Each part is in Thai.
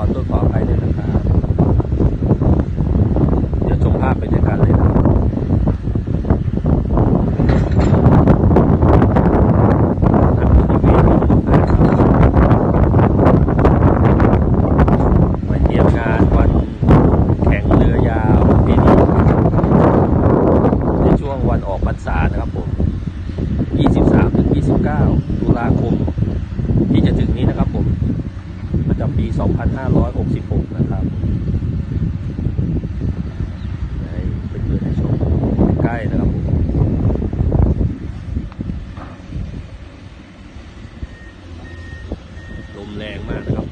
อตัวขออภัยด้วยนะครับเดี๋ยวชมภาพไปด้วยกันเลยนะครับมาเยี่ยมงานวันแข่งเรือยาวปีนี้ในช่วงวันออกพรรษานะครับผม23-29 ตุลาคม ที่จะถึงนี้นะครับผม ประจำปี 2566 นะครับให้เป็นเพื่อนให้ชมใกล้นะครับผม ลมแรงมากนะครับ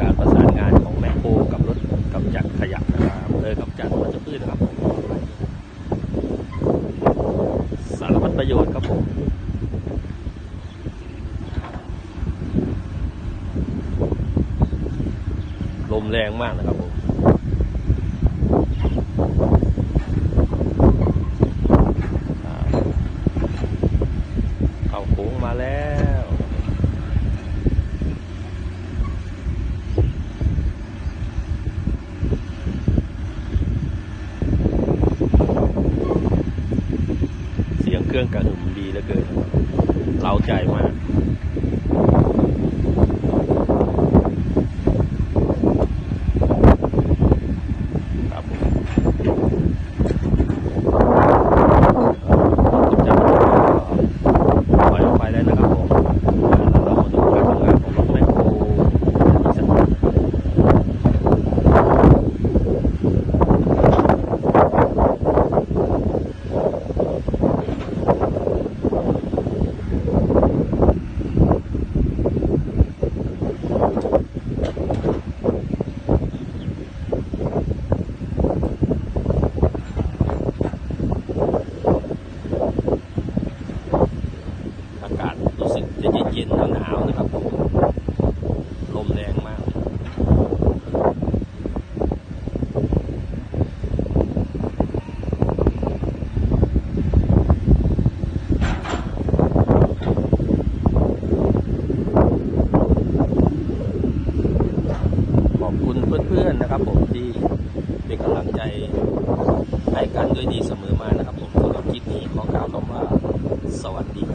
การประสานงานของแมคโครกับรถกำจัดขยะนะครับ เลยกำจัดวัชพืชนะครับ สารพัดประโยชน์ครับผมลมแรงมากนะครับผมเข้าโค้งมาแล้ว เครื่องกระหึ่มดีเหลือเกินเราใจมาก รู้สึกจะเย็นๆหนาวนะครับลมแรงมากขอบคุณเพื่อนะครับผมที่เป็นกำลังใจให้กันด้วยดีเสมอมานะครับผมสำหรับคลิปนี้ขอกล่าวคำว่าสวัสดี